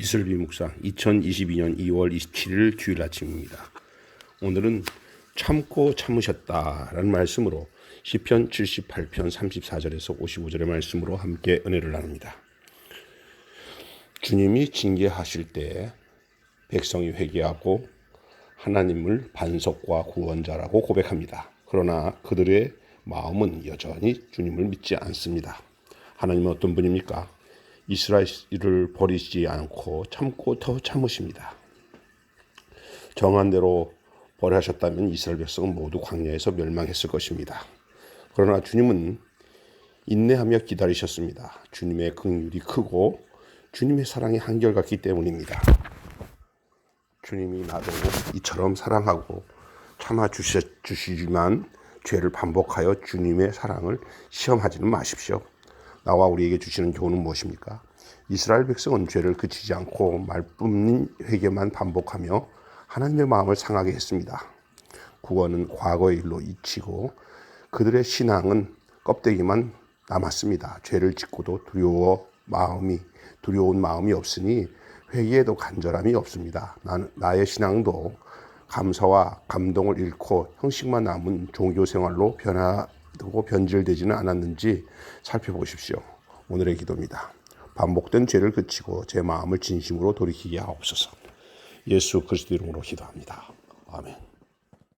이슬비 묵상 2022년 2월 27일 주일 아침입니다. 오늘은 참고 참으셨다라는 말씀으로 시편 78편 34절에서 55절의 말씀으로 함께 은혜를 나눕니다. 주님이 징계하실 때 백성이 회개하고 하나님을 반석과 구원자라고 고백합니다. 그러나 그들의 마음은 여전히 주님을 믿지 않습니다. 하나님은 어떤 분입니까? 이스라엘을 버리지 않고 참고 더 참으십니다. 정한 대로 벌하셨다면 이스라엘 백성은 모두 광야에서 멸망했을 것입니다. 그러나 주님은 인내하며 기다리셨습니다. 주님의 긍휼이 크고 주님의 사랑이 한결같기 때문입니다. 주님이 나도 이처럼 사랑하고 참아 주시지만 죄를 반복하여 주님의 사랑을 시험하지는 마십시오. 나와 우리에게 주시는 교훈은 무엇입니까? 이스라엘 백성은 죄를 그치지 않고 말뿐인 회개만 반복하며 하나님의 마음을 상하게 했습니다. 구원은 과거의 일로 잊히고 그들의 신앙은 껍데기만 남았습니다. 죄를 짓고도 두려워 마음이 두려운 마음이 없으니 회개에도 간절함이 없습니다. 나, 나의 신앙도 감사와 감동을 잃고 형식만 남은 종교 생활로 변화되고 변질되지는 않았는지 살펴보십시오. 오늘의 기도입니다. 반복된 죄를 그치고 제 마음을 진심으로 돌이키게 하옵소서. 예수 그리스도 이름으로 기도합니다. 아멘.